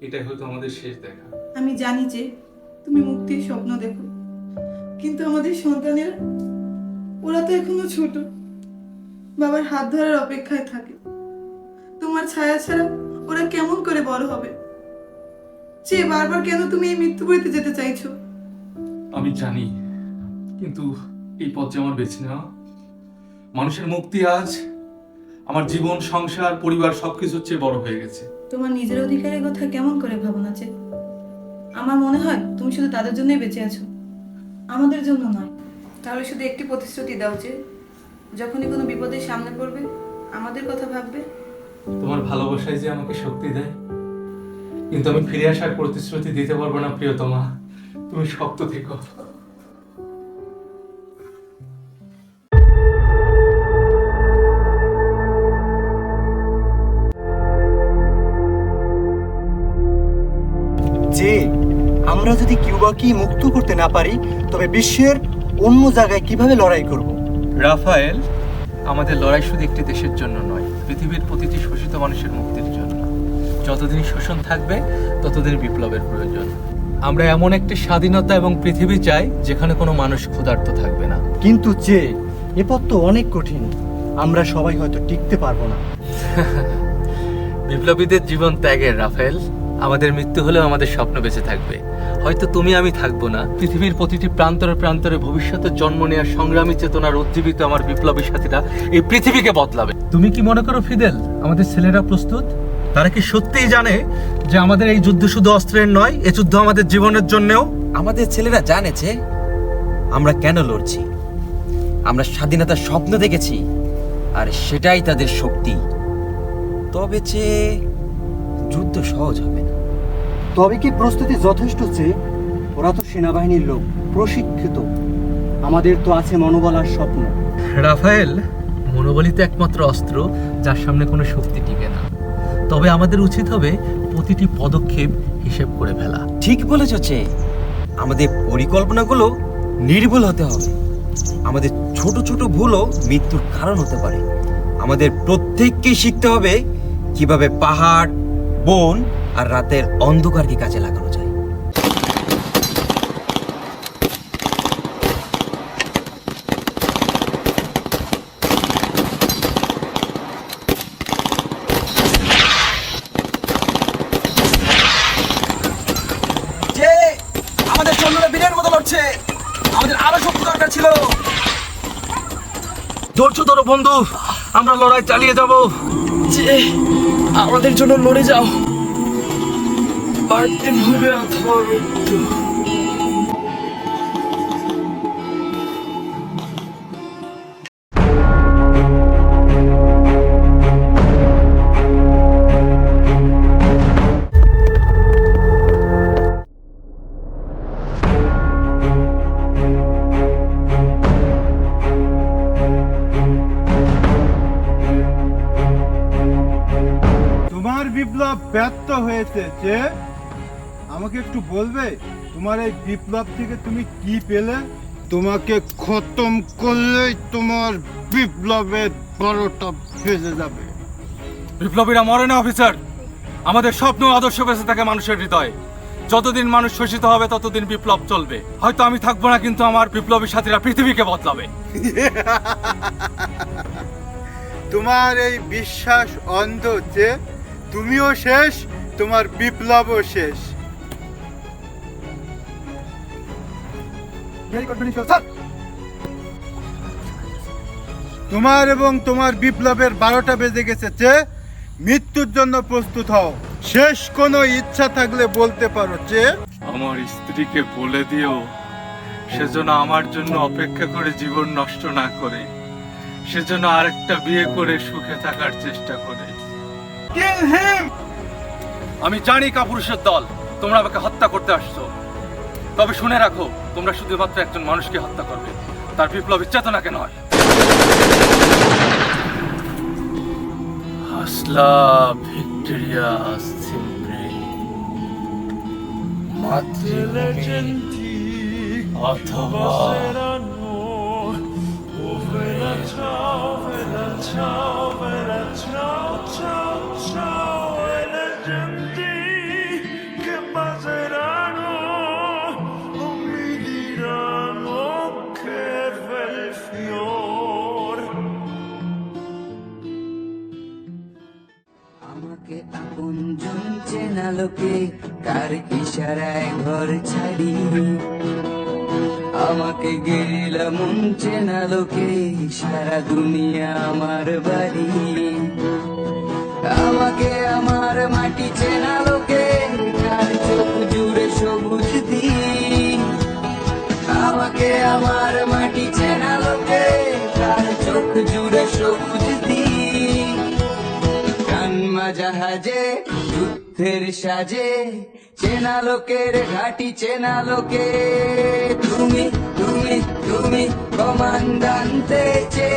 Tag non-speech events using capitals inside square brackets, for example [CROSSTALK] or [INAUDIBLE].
এটাই হয়তো আমাদের শেষ দেখা। আমি জানি যে তুমি মুক্তির স্বপ্ন দেখো কিন্তু আমাদের সন্তানের ওরা তো এখনও ছোট। বাবার হাত ধরার অপেক্ষায় থাকে। তোমার ছায়া ছাড়া ওরা কেমন করে বড় হবে? সে বারবার কেন তুমি এই মৃত্যু বইতে যেতে চাইছো? আমি জানি কিন্তু এই পথ যে আমার বেছে নেওয়া মানুষের মুক্তি আজ আমার জীবন সংসার পরিবার সবকিছুর চেয়ে বড় হয়ে গেছে। তোমার নিজের অধিকারের কথা কেমন করে ভাবো না যে? আমার মনে হয় তুমি শুধু তাদের জন্যই বেঁচে আছো। আমাদের জন্য নয়। তাহলে শুধু একটি প্রতিশ্রুতি দাও যে যখনই কোনো বিপদের সামনে পড়বে আমাদের কথা ভাববে। তোমার ভালোবাসায় যে আমাকে শক্তি দেয়। কিন্তু আমি ফিরে আসার প্রতিশ্রুতি দিতে পারব না প্রিয়তমা। তুমি শক্ত থেকো। আমরা যদি কিউবাকে মুক্ত করতে না পারি তবে বিশ্বের অন্য জায়গায় কীভাবে লড়াই করব? রাফায়েল আমাদের লড়াই শুধু একটি দেশের জন্য নয় পৃথিবীর প্রতিটি শোষিত মানুষের মুক্তির জন্য। যতদিন শোষণ থাকবে ততদিন বিপ্লবের প্রয়োজন। আমরা এমন একটি স্বাধীনতা এবং পৃথিবী চাই যেখানে কোনো মানুষ ক্ষুধার্ত থাকবে না। কিন্তু যে এ পথ তো অনেক কঠিন। আমরা সবাই হয়তো টিকতে পারব না। [LAUGHS] বিপ্লবীদের জীবন ত্যাগের রাফেল আমাদের মৃত্যু হলেও আমাদের স্বপ্ন বেঁচে থাকবে। হয়তো তুমি আমি থাকব না। পৃথিবীর প্রতিটি প্রান্তরে প্রান্তরে ভবিষ্যতে জন্ম নেওয়ার সংগ্রামী চেতনার উজ্জীবিত আমার বিপ্লবী সাথীরা এই পৃথিবীকে বদলাবে। তুমি কি মনে করো ফিদেল, আমাদের ছেলেরা প্রস্তুত? তারা কি সত্যিই জানে যে আমাদের এই যুদ্ধ শুধু অস্ত্রের নয়, এ যুদ্ধ আমাদের জীবনের জন্যও? আমাদের ছেলেরা জানেছে আমরা কেন লড়ছি। আমরা স্বাধীনতার স্বপ্ন দেখেছি, আর সেটাই তাদের শক্তি। তবে যে যুদ্ধ সহজ হবে তবে কি প্রস্তুতি যথেষ্ট যে ওরা তো সেনাবাহিনীর লোক প্রশিক্ষিত। আমাদের তো আছে মনোবল আর স্বপ্ন। রাফায়েল মনোবলই তো একমাত্র অস্ত্র যার সামনে কোনো শক্তি টিকে না। তবে আমাদের উচিত হবে প্রতিটি পদক্ষেপ হিসেব করে ফেলা। ঠিক বলেছ যে আমাদের পরিকল্পনাগুলো নির্ভুল হতে হবে। আমাদের ছোট ছোট ভুলও মৃত্যুর কারণ হতে পারে। আমাদের প্রত্যেককেই শিখতে হবে কীভাবে পাহাড় বন আর রাতের অন্ধকারকে কাজে লাগানো যায়? যে আমাদের সৈন্যরা বীরের মতো লড়ছে আমাদের আরও শক্তি দরকার ছিল। ধৈর্য ধরো বন্ধু আমরা লড়াই চালিয়ে যাব। যে আমাদের জন্য লড়ে যাও। বাড়তে হবে অথবা তোমার বিপ্লব ব্যর্থ হয়েছে যে আমাকে একটু বলবে তোমার এই বিপ্লব থেকে তুমি কি পেলে? তোমাকে খতম করলেই তোমার বিপ্লবের বারোটা বেজে যাবে। বিপ্লবীরা মরে না অফিসার। আমাদের স্বপ্ন আদর্শ বেঁচে থাকে মানুষের হৃদয়ে। যতদিন মানুষ শোষিত হবে ততদিন বিপ্লব চলবে। হয়তো আমি থাকব না কিন্তু আমার বিপ্লবী সাথীরা পৃথিবীকে বদলাবে। [LAUGHS] তোমার এই বিশ্বাস অন্ধ যে তুমিও শেষ তোমার বিপ্লবও শেষ। তোমার এবং তোমার বিপ্লবের বারোটা বেজে গেছে যে মৃত্যুর জন্য প্রস্তুত হও। শেষ কোনো ইচ্ছা থাকলে বলতে পারো যে আমার স্ত্রীকে বলে দিও সেজন্য আমার জন্য অপেক্ষা করে জীবন নষ্ট না করে সেজন্য আরেকটা বিয়ে করে সুখে থাকার চেষ্টা করে। আমি জানি কাপুরুষের দল তোমরা আমাকে হত্যা করতে আসছো। তবে শুনে রাখো তোমরা শুধুমাত্র একজন মানুষকে হত্যা করবে। তার বিপ্লবী চেতনাকে নয়। হাসলা ভিক্টোরিয়া সিম্প্রে মাতৃভূমি অথবা চেনা লোকে কার ইশারায় ঘর ছাড়ি? আমাকে গেরিলা মন চেনা লোকে, সারা দুনিয়া আমার বাড়ি। আমাকে আমার মাটি চেনা লোকে কার চোখ জুড়ে সবুজ দিন। আমাকে আমার মাটি চেনা লোকে কার চোখ জুড়ে সবুজ দিন। কানমা জাহাজে যুদ্ধের সাজে চেনা লোকের ঘাটি চেনা লোকে তুমি তুমি তুমি কমান্ডান্তে চে